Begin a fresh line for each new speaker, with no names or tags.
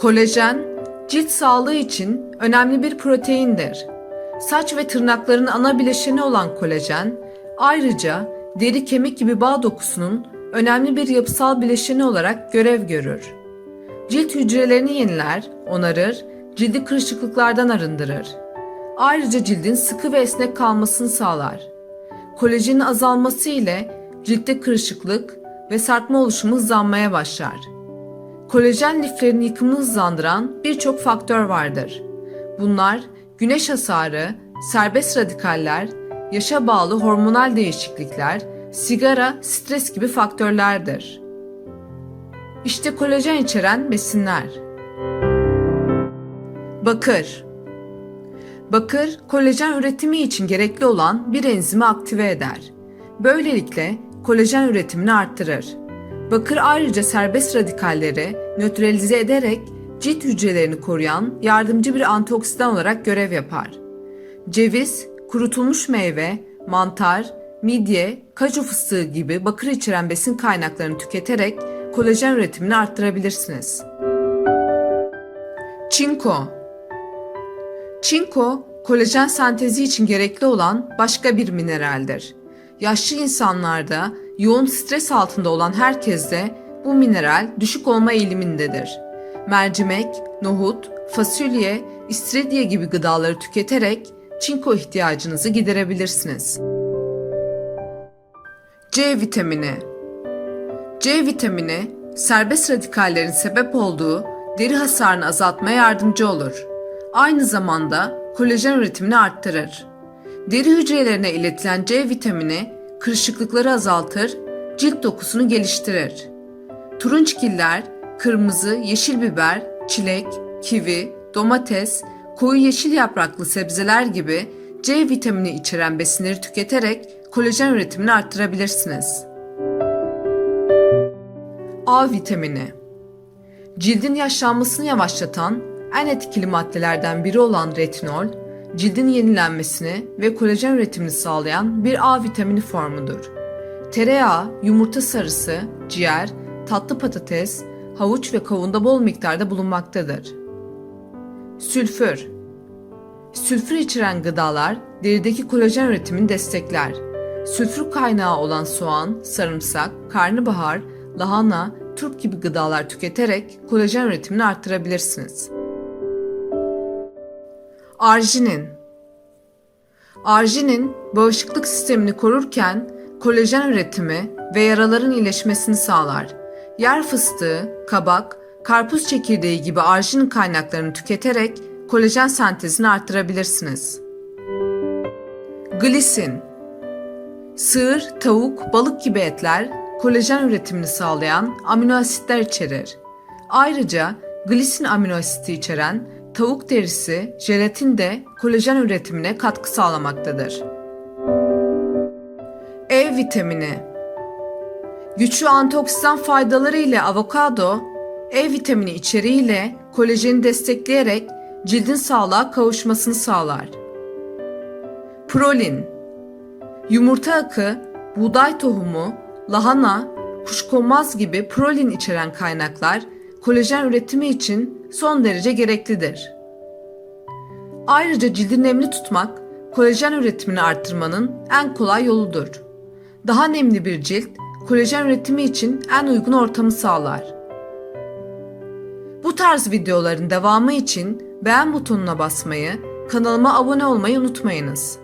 Kolajen, cilt sağlığı için önemli bir proteindir. Saç ve tırnakların ana bileşeni olan kolajen, ayrıca deri kemik gibi bağ dokusunun önemli bir yapısal bileşeni olarak görev görür. Cilt hücrelerini yeniler, onarır, cildi kırışıklıklardan arındırır. Ayrıca cildin sıkı ve esnek kalmasını sağlar. Kolajenin azalması ile ciltte kırışıklık ve sarkma oluşumu hızlanmaya başlar. Kolajen liflerin yıkımını hızlandıran birçok faktör vardır. Bunlar güneş hasarı, serbest radikaller, yaşa bağlı hormonal değişiklikler, sigara, stres gibi faktörlerdir. İşte kolajen içeren besinler. Bakır Bakır, kolajen üretimi için gerekli olan bir enzimi aktive eder. Böylelikle kolajen üretimini arttırır. Bakır ayrıca serbest radikalleri nötralize ederek cilt hücrelerini koruyan yardımcı bir antioksidan olarak görev yapar. Ceviz, kurutulmuş meyve, mantar, midye, kaju fıstığı gibi bakır içeren besin kaynaklarını tüketerek kolajen üretimini arttırabilirsiniz. Çinko Çinko, kolajen sentezi için gerekli olan başka bir mineraldir. Yaşlı insanlarda, yoğun stres altında olan herkeste bu mineral düşük olma eğilimindedir. Mercimek, nohut, fasulye, istiridye gibi gıdaları tüketerek çinko ihtiyacınızı giderebilirsiniz. C vitamini C vitamini, serbest radikallerin sebep olduğu deri hasarını azaltmaya yardımcı olur. Aynı zamanda kolajen üretimini arttırır. Deri hücrelerine iletilen C vitamini kırışıklıkları azaltır, cilt dokusunu geliştirir. Turunçgiller, kırmızı, yeşil biber, çilek, kivi, domates, koyu yeşil yapraklı sebzeler gibi C vitamini içeren besinleri tüketerek kolajen üretimini arttırabilirsiniz. A vitamini Cildin yaşlanmasını yavaşlatan en etkili maddelerden biri olan retinol, cildin yenilenmesini ve kolajen üretimini sağlayan bir A vitamini formudur. Tereyağı, yumurta sarısı, ciğer, tatlı patates, havuç ve kavunda bol miktarda bulunmaktadır. Sülfür Sülfür içeren gıdalar derideki kolajen üretimini destekler. Sülfür kaynağı olan soğan, sarımsak, karnabahar, lahana, turp gibi gıdalar tüketerek kolajen üretimini arttırabilirsiniz. Arginin Arginin bağışıklık sistemini korurken kolajen üretimi ve yaraların iyileşmesini sağlar. Yer fıstığı, kabak, karpuz çekirdeği gibi arginin kaynaklarını tüketerek kolajen sentezini arttırabilirsiniz. Glisin Sığır, tavuk, balık gibi etler kolajen üretimini sağlayan amino asitler içerir. Ayrıca glisin amino asiti içeren tavuk derisi, jelatin de kolajen üretimine katkı sağlamaktadır. E vitamini Güçlü antioksidan faydaları ile avokado, E vitamini içeriğiyle kolajeni destekleyerek cildin sağlığa kavuşmasını sağlar. Prolin Yumurta akı, buğday tohumu, lahana, kuşkonmaz gibi prolin içeren kaynaklar kolajen üretimi için son derece gereklidir. Ayrıca cildi nemli tutmak, kolajen üretimini arttırmanın en kolay yoludur. Daha nemli bir cilt, kolajen üretimi için en uygun ortamı sağlar. Bu tarz videoların devamı için beğen butonuna basmayı, kanalıma abone olmayı unutmayınız.